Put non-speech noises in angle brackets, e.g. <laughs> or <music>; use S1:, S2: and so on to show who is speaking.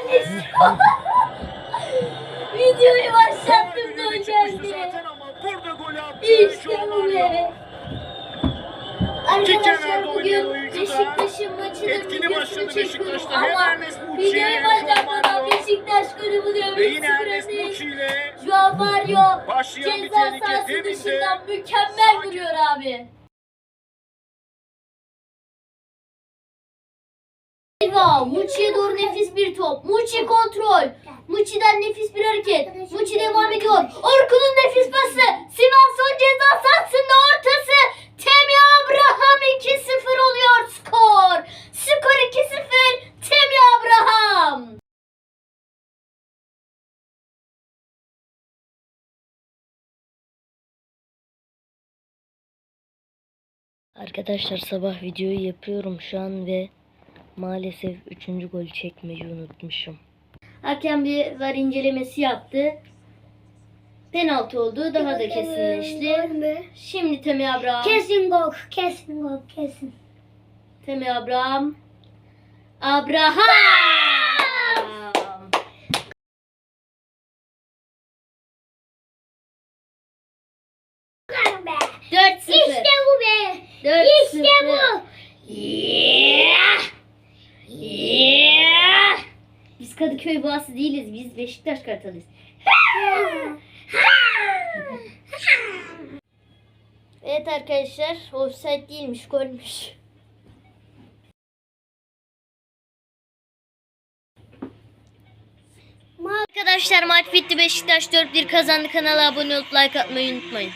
S1: <laughs> Videoyu başlattım da geldi. İşte bu be. Arkadaşlar bugün Beşiktaş'ın maçının videosunu çekiyorum ama videoyu başlatmadan. Beşiktaş golü buluyor.
S2: Ve yine
S1: sıfır
S2: Ernest
S1: öndeyiz.
S2: Muçi ile
S1: Joao Mario ceza sahası dışından mükemmel vuruyor abi. Eyvah! Muçi'ye doğru nefis bir top. Muçi kontrol. Muçi'den nefis bir hareket. Muçi devam ediyor. Orkun'un nefis pası. Svensson ceza sahasında ortası. Temi Abraham 2-0 oluyor skor. Skor 2-0. Temi Abraham.
S3: Arkadaşlar sabah videoyu yapıyorum şu an ve maalesef 3. golü çekmeyi unutmuşum.
S1: Hakem bir var incelemesi yaptı. Penaltı oldu. Daha da kesinleşti. Şimdi Temi Abraham.
S4: Kesin gol, kesin gol, kesin.
S1: Temi Abraham. Abraham.
S4: Be.
S1: 4-0.
S4: İşte bu be.
S1: 4-0.
S4: İşte bu.
S1: Yeah. Yeah. Kadıköy Boğası değiliz. Biz Beşiktaş Kartalıyız. Evet arkadaşlar. Offside değilmiş. Golmüş. Arkadaşlar maç bitti. Beşiktaş 4-1 kazandı. Kanala abone olup like atmayı unutmayın.